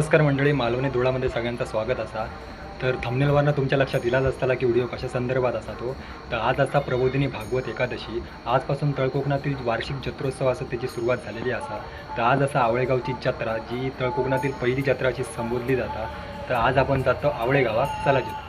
नमस्कार मंडळी मालवणी धुळामध्ये सगळ्यांचं स्वागत असा तर थमनेलवारनं तुमच्या लक्षात दिलाच असताला की व्हिडिओ कशा संदर्भात असा तो तर आज असा प्रबोधिनी भागवत एकादशी आजपासून तळकोकणातील वार्षिक जत्रोत्सव असं त्याची सुरुवात झालेली असा तर आज असा आवळेगावची जत्रा जी तळकोकणातील पहिली जत्रा अशी संबोधली जाता तर आज आपण जातो आवळेगावात चला जत्रा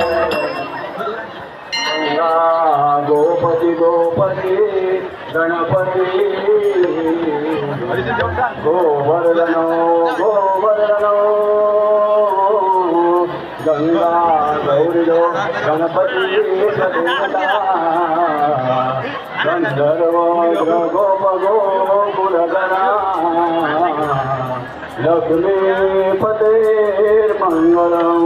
ગણપતિ ગણપતિ ગોવર્ધનો ગોવર્ધનો ગંગા ગૌરીઓ ગણપતિ ગંધર્વો જગો ભગો પુરગણા લક્ષ્મી પતે મંગળમ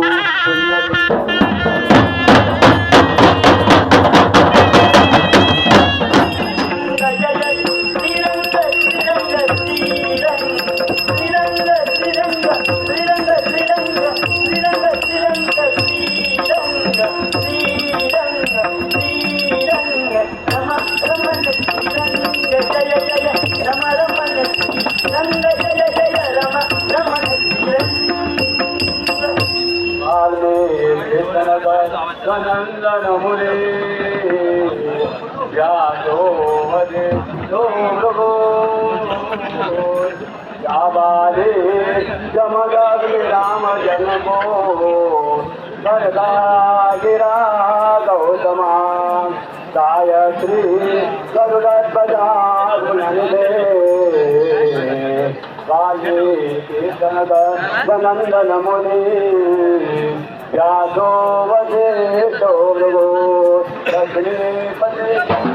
राम जनगा गिरा गौतमाना श्रीन मु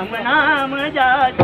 राम नाम जा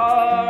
far